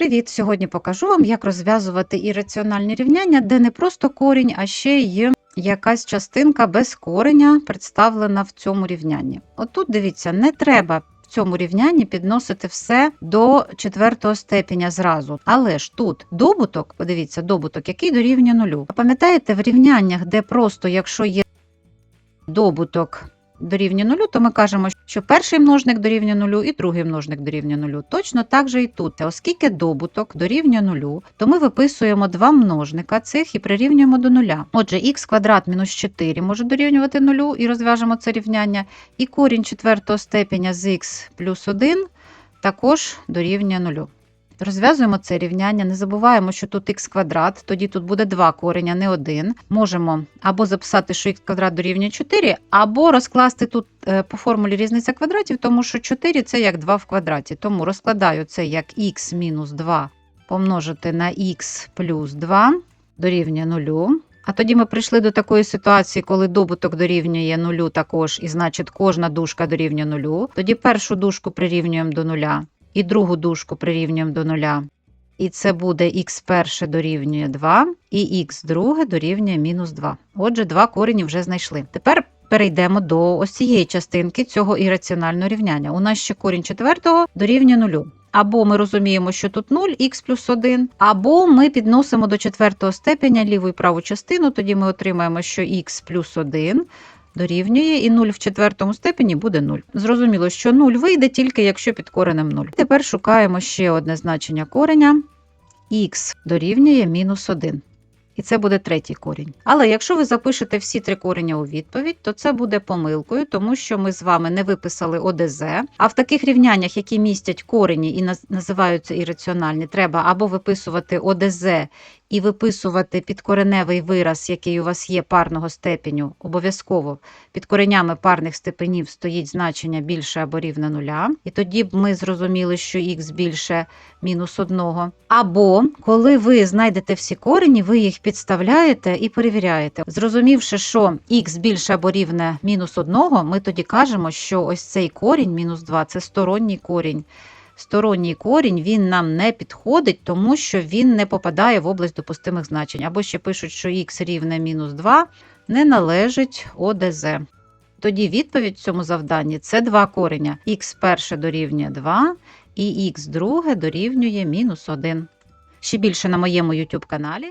Привіт! Сьогодні покажу вам, як розв'язувати ірраціональні рівняння, де не просто корінь, а ще є якась частинка без кореня представлена в цьому рівнянні. Отут дивіться, не треба в цьому рівнянні підносити все до четвертого степеня зразу. Але ж тут добуток, подивіться, добуток, який дорівнює нулю. Пам'ятаєте, в рівняннях, де просто якщо є добуток дорівнює нулю, то ми кажемо, що перший множник дорівнює нулю і другий множник дорівнює нулю. Точно так же і тут. Оскільки добуток дорівнює нулю, то ми виписуємо два множника цих і прирівнюємо до нуля. Отже, х квадрат мінус 4 може дорівнювати нулю і розв'яжемо це рівняння. І корінь четвертого степеня з х плюс 1 також дорівнює нулю. Розв'язуємо це рівняння, не забуваємо, що тут х квадрат, тоді тут буде два кореня, не один. Можемо або записати, що х квадрат дорівнює 4, або розкласти тут е, по формулі різниця квадратів, тому що 4 це як 2 в квадраті. Тому розкладаю це як х мінус 2 помножити на х плюс 2 дорівнює 0. А тоді ми прийшли до такої ситуації, коли добуток дорівнює нулю також, і значить кожна дужка дорівнює нулю. Тоді першу дужку прирівнюємо до нуля і другу дужку прирівнюємо до нуля. І це буде х перше дорівнює 2, і х друге дорівнює мінус 2. Отже, два корені вже знайшли. Тепер перейдемо до ось цієї частинки цього ірраціонального рівняння. У нас ще корінь четвертого дорівнює нулю. Або ми розуміємо, що тут 0, х плюс 1, або ми підносимо до четвертого степеня ліву і праву частину, тоді ми отримаємо, що х плюс 1 дорівнює, і 0 в четвертому степені буде 0. Зрозуміло, що 0 вийде тільки якщо під коренем 0. Тепер шукаємо ще одне значення кореня. х дорівнює мінус 1. І це буде третій корінь. Але якщо ви запишете всі три корення у відповідь, то це буде помилкою, тому що ми з вами не виписали ОДЗ. А в таких рівняннях, які містять корені і називаються ірраціональні, треба або виписувати ОДЗ і виписувати підкореневий вираз, який у вас є парного степеню, обов'язково під коренями парних степенів стоїть значення більше або рівне нуля. І тоді б ми зрозуміли, що х більше мінус одного. Або коли ви знайдете всі корені, ви їх підставляєте і перевіряєте. Зрозумівши, що х більше або рівне мінус одного, ми тоді кажемо, що ось цей корінь мінус 2 це сторонній корінь. Сторонній корінь він нам не підходить, тому що він не попадає в область допустимих значень. Або ще пишуть, що х рівне мінус 2 не належить ОДЗ. Тоді відповідь в цьому завданні це два кореня. х перше дорівнює 2 і х друге дорівнює мінус 1. Ще більше на моєму YouTube каналі.